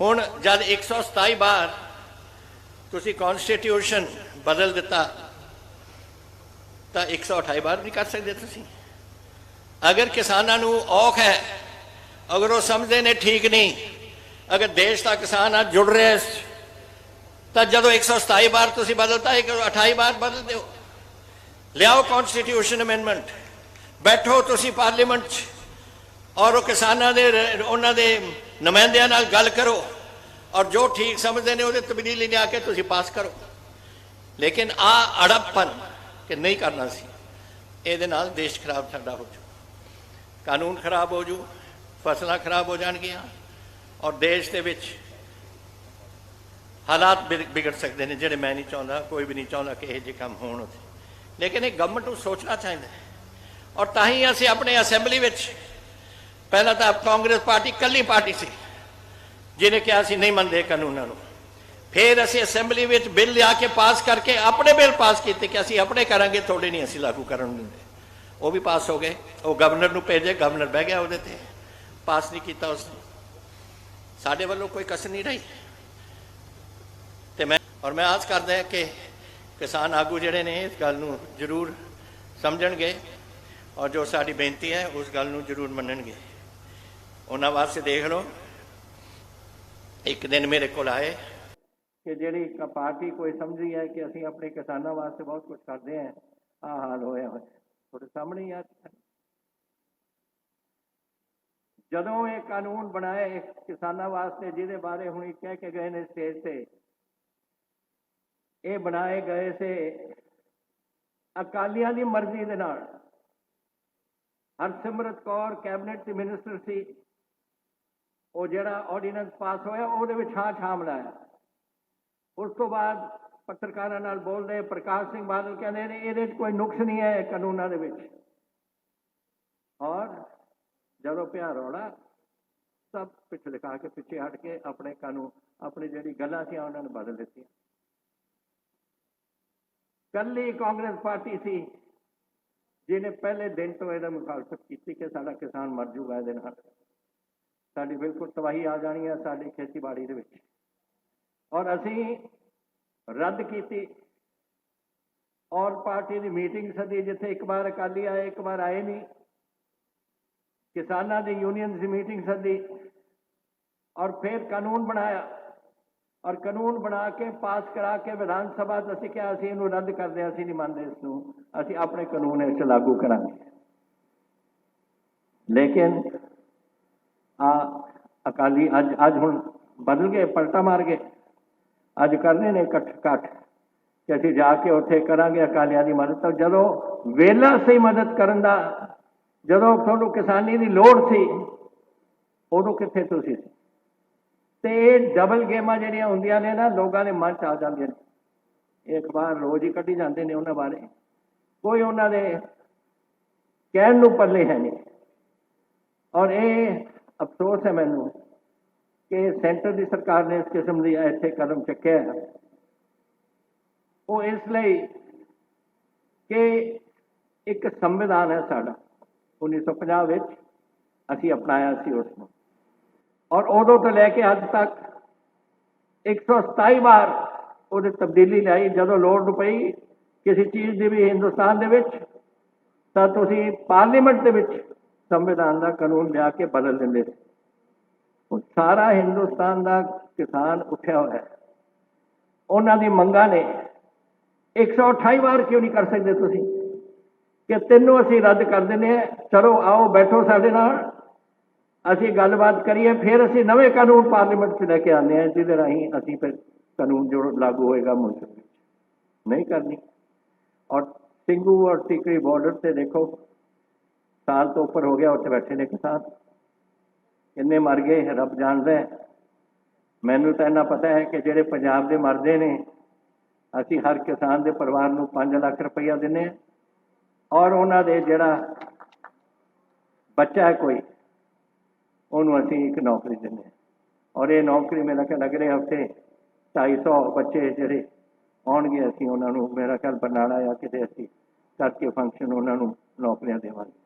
ਹੁਣ ਜਦ 127 ਵਾਰ ਤੁਸੀਂ ਕਨਸਟੀਟਿਊਸ਼ਨ ਬਦਲ ਦਿੱਤਾ, ਤਾਂ 128 ਵਾਰ ਨਹੀਂ ਕਰ ਸਕਦੇ ਤੁਸੀਂ। ਅਗਰ ਕਿਸਾਨਾਂ ਨੂੰ ਔਖ ਹੈ, ਅਗਰ ਉਹ ਸਮਝਦੇ ਨੇ ਠੀਕ ਨਹੀਂ, ਅਗਰ ਦੇਸ਼ ਦਾ ਕਿਸਾਨ ਅੱਜ ਜੁੜ ਰਿਹਾ ਤਾਂ ਜਦੋਂ 127 ਵਾਰ ਤੁਸੀਂ ਬਦਲਤਾ ਹੈ 28 ਵਾਰ ਬਦਲ ਦਿਓ। ਲਿਆਓ ਕਨਸਟੀਟਿਊਸ਼ਨ ਅਮੈਂਡਮੈਂਟ ਬੈਠੋ ਤੁਸੀਂ ਪਾਰਲੀਮੈਂਟ 'ਚ। ਔਰ ਉਹ ਕਿਸਾਨਾਂ ਦੇ ਉਹਨਾਂ ਦੇ ਨੁਮਾਇੰਦਿਆਂ ਨਾਲ ਗੱਲ ਕਰੋ। ਔਰ ਜੋ ਠੀਕ ਸਮਝਦੇ ਨੇ ਉਹਦੇ ਤਬਦੀਲੀ ਲਿਆ ਕੇ ਤੁਸੀਂ ਪਾਸ ਕਰੋ। ਲੇਕਿਨ ਆ ਅੜਪਨ ਕਿ ਨਹੀਂ ਕਰਨਾ ਸੀ। ਇਹਦੇ ਨਾਲ ਦੇਸ਼ ਖਰਾਬ ਸਾਡਾ ਹੋ ਜੂ। ਕਾਨੂੰਨ ਖਰਾਬ ਹੋ ਜੂ, ਫਸਲਾਂ ਖਰਾਬ ਹੋ ਜਾਣਗੀਆਂ ਔਰ ਦੇਸ਼ ਦੇ ਵਿੱਚ ਹਾਲਾਤ ਬਿਗ- ਵਿਗੜ ਸਕਦੇ ਨੇ ਜਿਹੜੇ ਮੈਂ ਨਹੀਂ ਚਾਹੁੰਦਾ, ਕੋਈ ਵੀ ਨਹੀਂ ਚਾਹੁੰਦਾ ਕਿ ਇਹ ਜਿਹੇ ਕੰਮ ਹੋਣ ਉੱਥੇ। ਲੇਕਿਨ ਇਹ ਗਵਰਨਮੈਂਟ ਨੂੰ ਸੋਚਣਾ ਚਾਹੀਦਾ ਔਰ ਤਾਂ ਹੀ ਅਸੀਂ ਆਪਣੇ ਅਸੈਂਬਲੀ ਵਿੱਚ ਪਹਿਲਾਂ ਤਾਂ ਕਾਂਗਰਸ ਪਾਰਟੀ ਕੱਲੀ ਪਾਰਟੀ ਸੀ, ਜਿਹਨੇ ਕਿਹਾ ਸੀ ਨਹੀਂ ਮੰਨਦੇ ਕਾਨੂੰਨਾਂ ਨੂੰ। ਫਿਰ ਅਸੀਂ ਅਸੈਂਬਲੀ ਵਿੱਚ ਬਿੱਲ ਲਿਆ ਕੇ ਪਾਸ ਕਰਕੇ ਆਪਣੇ ਬਿੱਲ ਪਾਸ ਕੀਤੇ ਕਿ ਅਸੀਂ ਆਪਣੇ ਕਰਾਂਗੇ, ਤੁਹਾਡੇ ਨਹੀਂ ਅਸੀਂ ਲਾਗੂ ਕਰਨ ਦਿੰਦੇ। ਉਹ ਵੀ ਪਾਸ ਹੋ ਗਏ। ਉਹ ਗਵਰਨਰ ਨੂੰ ਭੇਜੇ ਗਵਰਨਰ ਬਹਿ ਗਿਆ ਉਹਦੇ ਤੇ। ਪਾਸ ਨਹੀਂ ਕੀਤਾ ਉਸਨੇ। ਸਾਡੇ ਵੱਲੋਂ ਕੋਈ ਕਸਰ ਨਹੀਂ ਰਹੀ। ਤੇ ਮੈਂ ਔਰ ਮੈਂ ਆਸ ਕਰਦਾ ਕਿ ਕਿਸਾਨ ਆਗੂ ਜਿਹੜੇ ਨੇ ਇਸ ਗੱਲ ਨੂੰ ਜ਼ਰੂਰ ਸਮਝਣਗੇ। ਔਰ ਜੋ ਸਾਡੀ ਬੇਨਤੀ ਹੈ, ਉਸ ਗੱਲ ਨੂੰ ਜ਼ਰੂਰ ਮੰਨਣਗੇ। ਉਹਨਾਂ ਵਾਸਤੇ ਦੇਖ ਲਓ। ਇੱਕ ਦਿਨ ਮੇਰੇ ਕੋਲ ਆਏ। ਕਿ ਜਿਹੜੀ ਪਾਰਟੀ ਕੋਈ ਸਮਝੀ ਹੈ ਕਿ ਅਸੀਂ ਆਪਣੇ ਕਿਸਾਨਾਂ ਵਾਸਤੇ ਬਹੁਤ ਕੁਝ ਕਰਦੇ ਹਾਂ ਆ ਹਾਲ ਹੋਇਆ ਹੋਇਆ। ਤੁਹਾਡੇ ਸਾਹਮਣੇ ਆ। ਜਦੋਂ ਇਹ ਕਾਨੂੰਨ ਬਣਾਏ ਕਿਸਾਨਾਂ ਵਾਸਤੇ, ਜਿਹਦੇ ਬਾਰੇ ਹੁਣ ਕਹਿ ਕੇ ਗਏ ਨੇ ਸਟੇਜ ਤੇ, ਇਹ ਬਣਾਏ ਗਏ ਸੇ ਅਕਾਲੀਆਂ ਦੀ ਮਰਜ਼ੀ ਦੇ ਨਾਲ। ਹਰਸਿਮਰਤ ਕੌਰ ਕੈਬਨਿਟ ਦੀ ਮਿਨਿਸਟਰ ਸੀ। ਉਹ ਜਿਹੜਾ ਆਰਡੀਨੈਂਸ ਪਾਸ ਹੋਇਆ, ਉਹਦੇ ਵਿੱਚ ਹਾਂ ਛਾਂ ਮਿਲਾਇਆ ਉਸ ਤੋਂ ਬਾਅਦ ਪੱਤਰਕਾਰਾਂ ਨਾਲ ਬੋਲਦੇ, ਪ੍ਰਕਾਸ਼ ਸਿੰਘ ਬਾਦਲ ਕਹਿੰਦੇ ਨੇ, ਇਹਦੇ 'ਚ ਕੋਈ ਨੁਕਸ ਨਹੀਂ ਹੈ ਕਾਨੂੰਨਾਂ ਦੇ ਵਿੱਚ। ਔਰ ਜਦੋਂ ਪਿਆ ਰੌਲਾ, ਸਭ ਪਿੱਛੇ ਲਿਖਾ ਕੇ, ਪਿੱਛੇ ਹਟ ਕੇ ਆਪਣੇ ਕਾਨੂੰਨ, ਆਪਣੀ ਜਿਹੜੀ ਗੱਲਾਂ ਸੀ, ਉਹਨਾਂ ਨੂੰ ਬਦਲ ਦਿੱਤੀਆਂ। ਕੱਲੀ ਕਾਂਗਰਸ ਪਾਰਟੀ ਸੀ, ਜਿਹਨੇ ਪਹਿਲੇ ਦਿਨ ਤੋਂ ਇਹਦਾ ਮੁਖਾਲਫਤ ਕੀਤੀ ਕਿ ਸਾਡਾ ਕਿਸਾਨ ਮਰ ਜੂਗਾ, ਇਹਦੇ ਨਾਲ। ਸਾਡੀ ਬਿਲਕੁਲ ਤਬਾਹੀ ਆ ਜਾਣੀ ਹੈ ਸਾਡੀ ਖੇਤੀਬਾੜੀ ਦੇ ਵਿੱਚ। ਔਰ ਅਸੀਂ ਰੱਦ ਕੀਤੀ। ਔਰ ਪਾਰਟੀ ਦੀ ਮੀਟਿੰਗ ਸੱਦੀ ਜਿੱਥੇ ਇੱਕ ਵਾਰ ਅਕਾਲੀ ਆਏ ਇੱਕ ਵਾਰ ਆਏ ਨਹੀਂ। ਕਿਸਾਨਾਂ ਦੀ ਯੂਨੀਅਨ ਦੀ ਮੀਟਿੰਗ ਸੱਦੀ ਔਰ ਫਿਰ ਕਾਨੂੰਨ ਬਣਾਇਆ। ਔਰ ਕਾਨੂੰਨ ਬਣਾ ਕੇ ਪਾਸ ਕਰਾ ਕੇ ਵਿਧਾਨ ਸਭਾ 'ਚ ਅਸੀਂ ਕਿਹਾ ਅਸੀਂ ਇਹਨੂੰ ਰੱਦ ਕਰਦੇ ਹਾਂ, ਅਸੀਂ ਨਹੀਂ ਮੰਨਦੇ ਇਸ ਨੂੰ। ਅਸੀਂ ਆਪਣੇ ਕਾਨੂੰਨ ਇਸ ਲਾਗੂ ਕਰਾਂਗੇ। ਲੇਕਿਨ ਆ ਅਕਾਲੀ ਅੱਜ ਅੱਜ ਹੁਣ ਬਦਲ ਗਏ, ਪਲਟਾ ਮਾਰ ਗਏ। ਅੱਜ ਕਰਨੇ ਨੇ ਇਕੱਠ ਇਕੱਠ। ਕਿ ਅਸੀਂ ਜਾ ਕੇ ਉੱਥੇ ਕਰਾਂਗੇ ਅਕਾਲੀਆਂ ਦੀ ਮਦਦ। ਤਾਂ ਜਦੋਂ ਵੇਲਾ ਸਹੀ ਮਦਦ ਕਰਨ ਦਾ, ਜਦੋਂ ਤੁਹਾਨੂੰ ਕਿਸਾਨੀ ਦੀ ਲੋੜ ਸੀ, ਉਦੋਂ ਕਿੱਥੇ ਤੁਸੀਂ ਸੀ? ਤੇ ਇਹ ਡਬਲ ਗੇਮਾਂ ਜਿਹੜੀਆਂ ਹੁੰਦੀਆਂ ਨੇ ਨਾ, ਲੋਕਾਂ ਦੇ ਮਨ ਚ ਆ ਜਾਂਦੀਆਂ ਨੇ। ਇਹ ਅਖਬਾਰ ਰੋਜ਼ ਹੀ ਕੱਢੀ ਜਾਂਦੇ ਨੇ ਉਹਨਾਂ ਬਾਰੇ। ਕੋਈ ਉਹਨਾਂ ਦੇ ਕਹਿਣ ਨੂੰ ਪੱਲੇ ਹੈ ਨਹੀਂ। ਔਰ ਇਹ ਅਫਸੋਸ ਹੈ ਮੈਨੂੰ ਕਿ ਸੈਂਟਰ ਦੀ ਸਰਕਾਰ ਨੇ ਇਸ ਕਿਸਮ ਦੀ ਇੱਥੇ ਕਦਮ ਚੁੱਕਿਆ ਹੈ। ਉਹ ਇਸ ਲਈ ਕਿ ਇੱਕ ਸੰਵਿਧਾਨ ਹੈ ਸਾਡਾ 1950 ਵਿੱਚ ਅਸੀਂ ਅਪਣਾਇਆ ਸੀ ਉਸ ਨੂੰ। ਔਰ ਉਦੋਂ ਤੋਂ ਲੈ ਕੇ ਅੱਜ ਤੱਕ 127 ਵਾਰ ਉਹਦੇ ਤਬਦੀਲੀ ਲਿਆਈ। ਜਦੋਂ ਲੋੜ ਪਈ ਕਿਸੇ ਚੀਜ਼ ਦੀ ਵੀ ਹਿੰਦੁਸਤਾਨ ਦੇ ਵਿੱਚ, ਤਾਂ ਤੁਸੀਂ ਪਾਰਲੀਮੈਂਟ ਦੇ ਵਿੱਚ ਸੰਵਿਧਾਨ ਦਾ ਕਾਨੂੰਨ ਲਿਆ ਕੇ ਬਦਲ ਦਿੰਦੇ ਸੀ ਹੁਣ ਸਾਰਾ ਹਿੰਦੁਸਤਾਨ ਦਾ ਕਿਸਾਨ ਉੱਠਿਆ ਹੋਇਆ ਹੈ ਉਹਨਾਂ ਦੀ ਮੰਗਾਂ ਨੇ 128 ਵਾਰ ਕਿਉਂ ਨਹੀਂ ਕਰ ਸਕਦੇ ਤੁਸੀਂ ਕਿ ਤੈਨੂੰ ਅਸੀਂ ਰੱਦ ਕਰ ਦਿੰਦੇ ਹਾਂ ਚਲੋ ਆਓ ਬੈਠੋ ਸਾਡੇ ਨਾਲ ਅਸੀਂ ਗੱਲਬਾਤ ਕਰੀਏ ਫਿਰ ਅਸੀਂ ਨਵੇਂ ਕਾਨੂੰਨ ਪਾਰਲੀਮੈਂਟ 'ਚ ਲੈ ਕੇ ਆਉਂਦੇ ਹਾਂ ਜਿਹਦੇ ਰਾਹੀਂ ਅਸੀਂ ਫਿਰ ਕਾਨੂੰਨ ਜੋ ਲਾਗੂ ਹੋਏਗਾ ਮੁਲਕ ਵਿੱਚ ਨਹੀਂ ਕਰਨੀ ਔਰ ਸਿੰਘੂ ਔਰ ਟਿਕਰੀ ਬਾਰਡਰ ਤੇ ਦੇਖੋ ਸਾਲ ਤੋਂ ਉੱਪਰ ਹੋ ਗਿਆ ਉੱਥੇ ਬੈਠੇ ਨੇ ਕਿਸਾਨ ਕਿੰਨੇ ਮਰ ਗਏ, ਰੱਬ ਜਾਣਦਾ ਮੈਨੂੰ ਤਾਂ ਇੰਨਾ ਪਤਾ ਹੈ ਕਿ ਜਿਹੜੇ ਪੰਜਾਬ ਦੇ ਮਰਦੇ ਨੇ, ਅਸੀਂ ਹਰ ਕਿਸਾਨ ਦੇ ਪਰਿਵਾਰ ਨੂੰ 5 ਲੱਖ ਰੁਪਈਆ ਦਿੰਨੇ ਹਾਂ ਔਰ ਉਹਨਾਂ ਦੇ ਜਿਹੜਾ ਬੱਚਾ ਹੈ ਕੋਈ, ਉਹਨੂੰ ਅਸੀਂ ਇੱਕ ਨੌਕਰੀ ਦਿੰਦੇ ਹਾਂ। ਔਰ ਇਹ ਨੌਕਰੀ ਮੇਰਾ ਖਿਆਲ ਅਗਲੇ ਹਫ਼ਤੇ 250 ਬੱਚੇ ਜਿਹੜੇ ਆਉਣਗੇ, ਅਸੀਂ ਉਹਨਾਂ ਨੂੰ, ਮੇਰਾ ਖਿਆਲ ਬਰਨਾਲਾ ਆ ਕਿਤੇ ਅਸੀਂ ਕਰਕੇ ਫੰਕਸ਼ਨ ਉਹਨਾਂ ਨੂੰ ਨੌਕਰੀਆਂ ਦੇਵਾਂਗੇ।